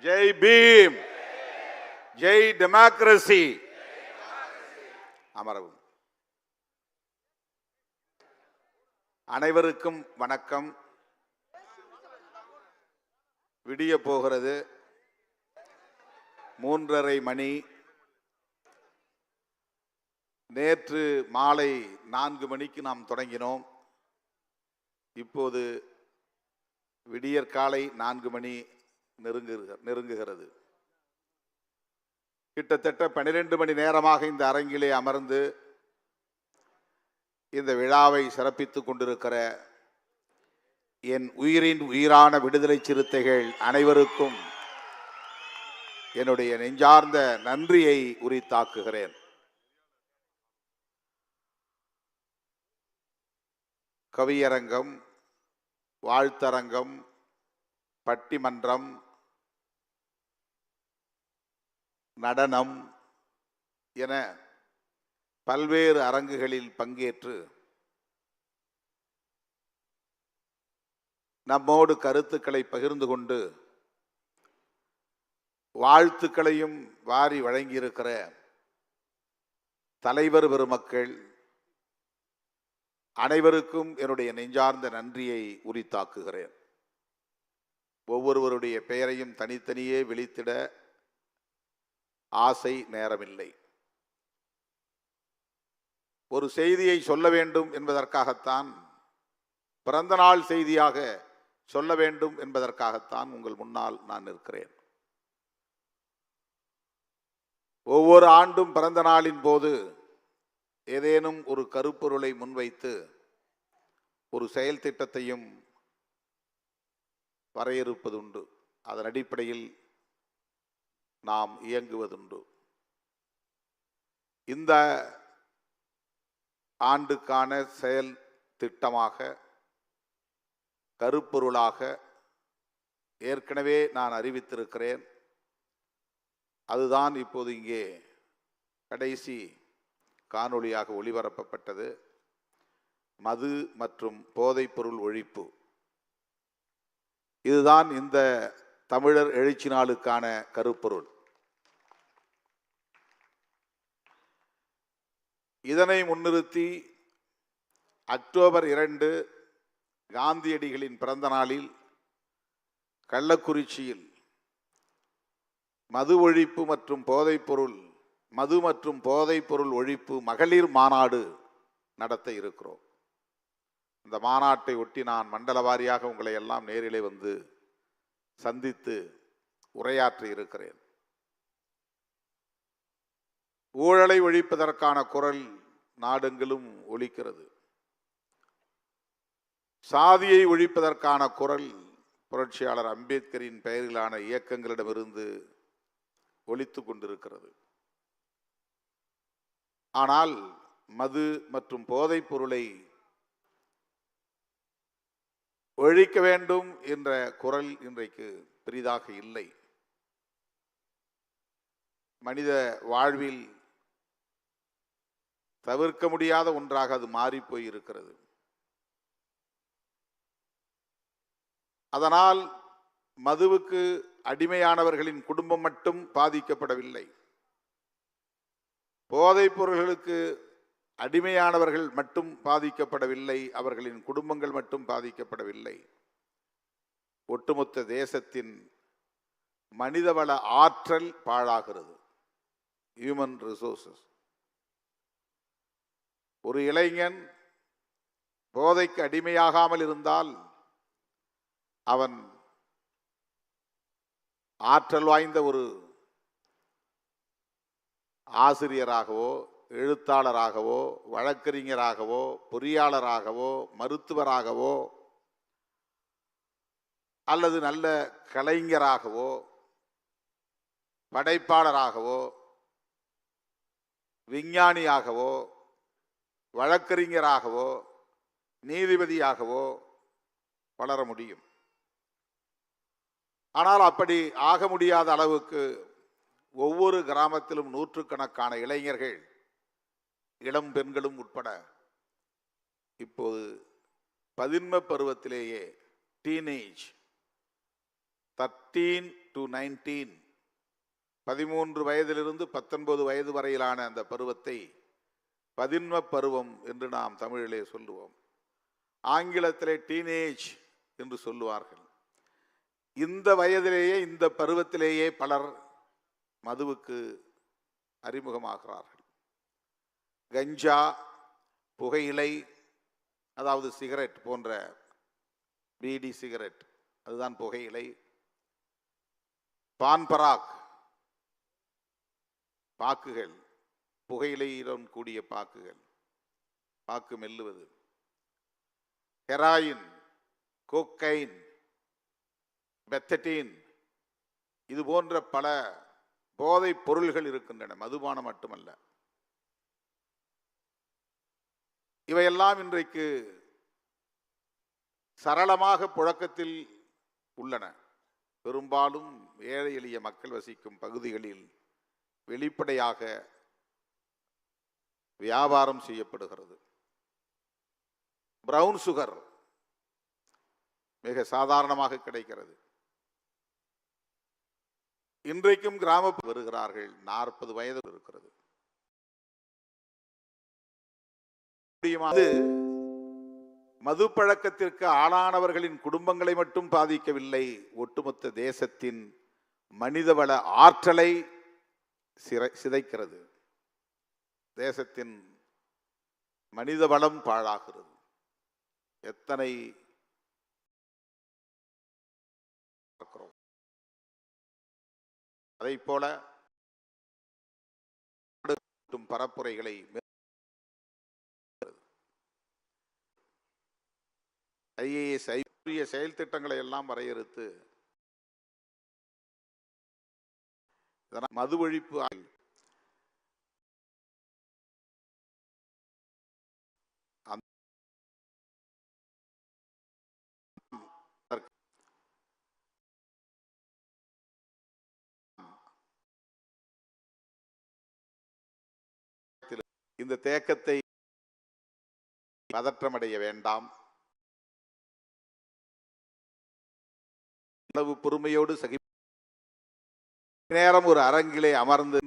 Jai Bhim Jai democracy அமரவும். அனைவருக்கும் வணக்கம். விடிய போகிறது மூன்றரை மணி. நேற்று மாலை நான்கு மணிக்கு நாம் தொடங்கினோம். இப்போது விடியற்காலை நான்கு மணி. நெருங்குக நெருங்குகிறது. கிட்டத்தட்ட பன்னிரெண்டு மணி நேரமாக இந்த அரங்கிலே அமர்ந்து இந்த விழாவை சிறப்பித்துக் கொண்டிருக்கிற என் உயிரின் உயிரான விடுதலை சிறுத்தைகள் அனைவருக்கும் என்னுடைய நெஞ்சார்ந்த நன்றியை உரித்தாக்குகிறேன். கவியரங்கம் வாழ்த்தரங்கம் பட்டிமன்றம் நடனம் என பல்வேறு அரங்குகளில் பங்கேற்று நம்மோடு கருத்துக்களை பகிர்ந்து கொண்டு வாழ்த்துக்களையும் வாரி வழங்கியிருக்கிற தலைவர் பெருமக்கள் அனைவருக்கும் என்னுடைய நெஞ்சார்ந்த நன்றியை உரித்தாக்குகிறேன். ஒவ்வொருவருடைய பெயரையும் தனித்தனியே விழித்திட ஆசை நேரமில்லை. ஒரு செய்தியை சொல்ல வேண்டும் என்பதற்காகத்தான் பிறந்த நாள் செய்தியாக சொல்ல வேண்டும் என்பதற்காகத்தான் உங்கள் முன்னால் நான் இருக்கிறேன் ஒவ்வொரு ஆண்டும் பிறந்த நாளின் போது ஏதேனும் ஒரு கருப்பொருளை முன்வைத்து ஒரு செயல் திட்டத்தையும் வரையறுப்பதுண்டு. அதன் அடிப்படையில் நாம் இயங்குவதுண்டு. இந்த ஆண்டுக்கான செயல் திட்டமாக கருப்பொருளாக ஏற்கனவே நான் அறிவித்திருக்கிறேன். அதுதான் இப்போது இங்கே கடைசி காணொளியாக ஒளிபரப்பப்பட்டது. மது மற்றும் போதைப்பொருள் ஒழிப்பு. இதுதான் இந்த தமிழர் எழுச்சி நாளுக்கான கருப்பொருள். இதனை முன்னிறுத்தி அக்டோபர் இரண்டு காந்தியடிகளின் பிறந்த நாளில் கள்ளக்குறிச்சியில் மது ஒழிப்பு மற்றும் போதைப்பொருள் மது மற்றும் போதைப்பொருள் ஒழிப்பு மகளிர் மாநாடு நடத்த இருக்கிறோம். இந்த மாநாட்டை ஒட்டி நான் மண்டல வாரியாக உங்களை எல்லாம் நேரிலே வந்து சந்தித்து உரையாற்றி இருக்கிறேன். ஊழலை ஒழிப்பதற்கான குரல் நாடெங்கிலும் ஒழிக்கிறது சாதியை ஒழிப்பதற்கான குரல் புரட்சியாளர் அம்பேத்கரின் பெயரிலான இயக்கங்களிடமிருந்து ஒழித்து கொண்டிருக்கிறது. ஆனால் மது மற்றும் போதைப் பொருளை ஒழிக்க வேண்டும் என்ற குரல் இன்றைக்கு பெரிதாக இல்லை. மனித வாழ்வில் தவிர்க்க முடியாத ஒன்றாக அது மாறிப்போய் இருக்கிறது அதனால் மதுவுக்கு அடிமையானவர்களின் குடும்பம் மட்டும் பாதிக்கப்படவில்லை. போதைப் பொருள்களுக்கு அடிமையானவர்கள் மட்டும் பாதிக்கப்படவில்லை அவர்களின் குடும்பங்கள் மட்டும் பாதிக்கப்படவில்லை. ஒட்டுமொத்த தேசத்தின் மனிதவள ஆற்றல் பாழாகிறது. ஹியூமன் ரிசோர்சஸ் ஒரு இளைஞன் போதைக்கு அடிமையாகாமல் இருந்தால் அவன் ஆற்றல் வாய்ந்த ஒரு ஆசிரியராகவோ எழுத்தாளராகவோ வழக்கறிஞராகவோ பொறியாளராகவோ மருத்துவராகவோ அல்லது நல்ல கலைஞராகவோ படைப்பாளராகவோ விஞ்ஞானியாகவோ வழக்கறிஞராகவோ நீதிபதியாகவோ வளர முடியும். ஆனால் அப்படி ஆக முடியாத அளவுக்கு ஒவ்வொரு கிராமத்திலும் நூற்றுக்கணக்கான இளைஞர்கள் இளம் பெண்களும் உட்பட. இப்போது பதின்ம பருவத்திலேயே டீனேஜ் தர்டீன் டு நைன்டீன் பதிமூன்று வயதிலிருந்து பத்தொன்பது வயது வரையிலான அந்த பருவத்தை பதின்ம பருவம் என்று நாம் தமிழிலே சொல்லுவோம். ஆங்கிலத்திலே டீனேஜ் என்று சொல்லுவார்கள். இந்த வயதிலேயே இந்த பருவத்திலேயே பலர் மதுவுக்கு அறிமுகமாகிறார்கள். கஞ்சா புகையிலை அதாவது சிகரெட் போன்ற பீடி சிகரெட் அதுதான் புகையிலை. பான்பராக் பாக்குகள் புகையிலையுடன் கூடிய பாக்குகள் பாக்கு மெல்லுவது. ஹெராயின் கோக்கைன் பெத்தட்டின் இது போன்ற பல போதைப் பொருள்கள் இருக்கின்றன மதுபானம் மட்டுமல்ல. இவையெல்லாம் இன்றைக்கு சரளமாக புழக்கத்தில் உள்ளன. பெரும்பாலும் ஏழை எளிய மக்கள் வசிக்கும் பகுதிகளில் வெளிப்படையாக வியாபாரம் செய்யப்படுகிறது. பிரவுன் சுகர் மிக சாதாரணமாக கிடைக்கிறது. இன்றைக்கும் கிராம வருகிறார்கள். நாற்பது வயது இருக்கிறது. இது மது பழக்கத்திற்கு ஆளானவர்களின் குடும்பங்களை மட்டும் பாதிக்கவில்லை. ஒட்டுமொத்த தேசத்தின் மனிதவள ஆற்றலை சிறை சிதைக்கிறது. தேசத்தின் மனித வளம் பாழாகிறது. எத்தனை பார்க்கிறோம். அதை போல பரப்புரைகளை ஐஏஎஸ் ஐபிய செயல் திட்டங்களை எல்லாம் வரையறுத்து இதனால் மது ஒழிப்பு இந்த தேக்கத்தை பதற்றமடைய வேண்டாம். அளவு பொறுமையோடு சகி நேரம் ஒரு அரங்கிலே அமர்ந்து